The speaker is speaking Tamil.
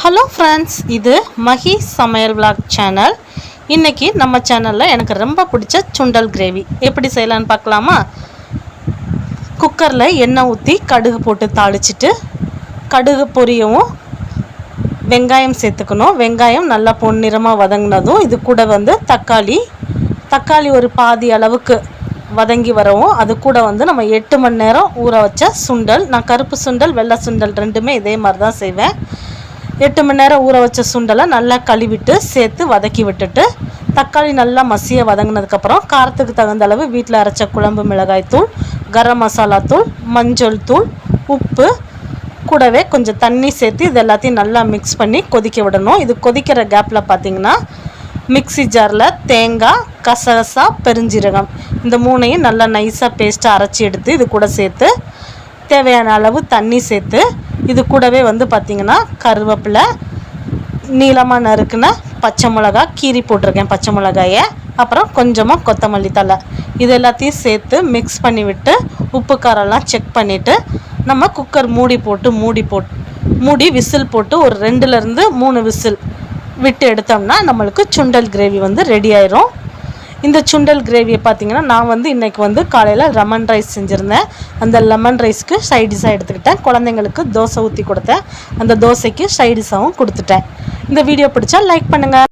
ஹலோ ஃப்ரெண்ட்ஸ் இது மஹி சமையல் விளாக் சேனல் இன்றைக்கி நம்ம சேனலில் எனக்கு ரொம்ப பிடிச்ச சுண்டல் கிரேவி எப்படி செய்யலான்னு பார்க்கலாமா? குக்கரில் எண்ணெய் ஊற்றி கடுகு போட்டு தாளிச்சிட்டு கடுகு பொரியவும் வெங்காயம் சேர்த்துக்கணும். வெங்காயம் நல்லா பொன்னிறமாக வதங்கினதும் இது கூட வந்து தக்காளி. தக்காளி ஒரு பாதி அளவுக்கு வதங்கி வரவும் அது கூட வந்து நம்ம எட்டு மணி நேரம் ஊற வச்ச சுண்டல். நான் கருப்பு சுண்டல் வெள்ளை சுண்டல் ரெண்டுமே இதே மாதிரி தான் செய்வேன். எட்டு மணி நேரம் ஊற வச்ச சுண்டலை நல்லா கழுவிட்டு சேர்த்து வதக்கி விட்டுட்டு தக்காளி நல்லா மசிய வதங்கினதுக்கப்புறம் காரத்துக்கு தகுந்த அளவு வீட்டில் அரைச்ச குழம்பு மிளகாய் தூள் கரம் மசாலா தூள் மஞ்சள் தூள் உப்பு கூடவே கொஞ்சம் தண்ணி சேர்த்து இது எல்லாத்தையும் நல்லா மிக்ஸ் பண்ணி கொதிக்க விடணும். இது கொதிக்கிற கேப்பில் பார்த்தீங்கன்னா மிக்ஸி ஜாரில் தேங்காய் கசகசா பெருஞ்சீரகம் இந்த மூணையும் நல்லா நைஸாக பேஸ்ட்டாக அரைச்சி எடுத்து இது கூட சேர்த்து தேவையான அளவு தண்ணி சேர்த்து இது கூடவே வந்து பார்த்திங்கன்னா கருவேப்பிலை நீளமாக நறுக்குன பச்சை மிளகா கீரி போட்டிருக்கேன் பச்சை மிளகாயை. அப்புறம் கொஞ்சமாக கொத்தமல்லி தழை. இது எல்லாத்தையும் சேர்த்து மிக்ஸ் பண்ணி விட்டு உப்பு காரம்லாம் செக் பண்ணிவிட்டு நம்ம குக்கர் மூடி போட்டு மூடி போட் மூடி விசில் போட்டு ஒரு ரெண்டுலேருந்து மூணு விசில் விட்டு எடுத்தோம்னா நம்மளுக்கு சுண்டல் கிரேவி வந்து ரெடி ஆயிரும். இந்த சுண்டல் கிரேவியை பார்த்தீங்கன்னா நான் வந்து இன்றைக்கி வந்து காலையில் லெமன் ரைஸ் செஞ்சுருந்தேன். அந்த லெமன் ரைஸ்க்கு சைடிஷாக எடுத்துக்கிட்டேன். குழந்தைங்களுக்கு தோசை ஊற்றி கொடுத்தேன். அந்த தோசைக்கு சைடிஷாகவும் கொடுத்துட்டேன். இந்த வீடியோ பிடிச்சா லைக் பண்ணுங்கள்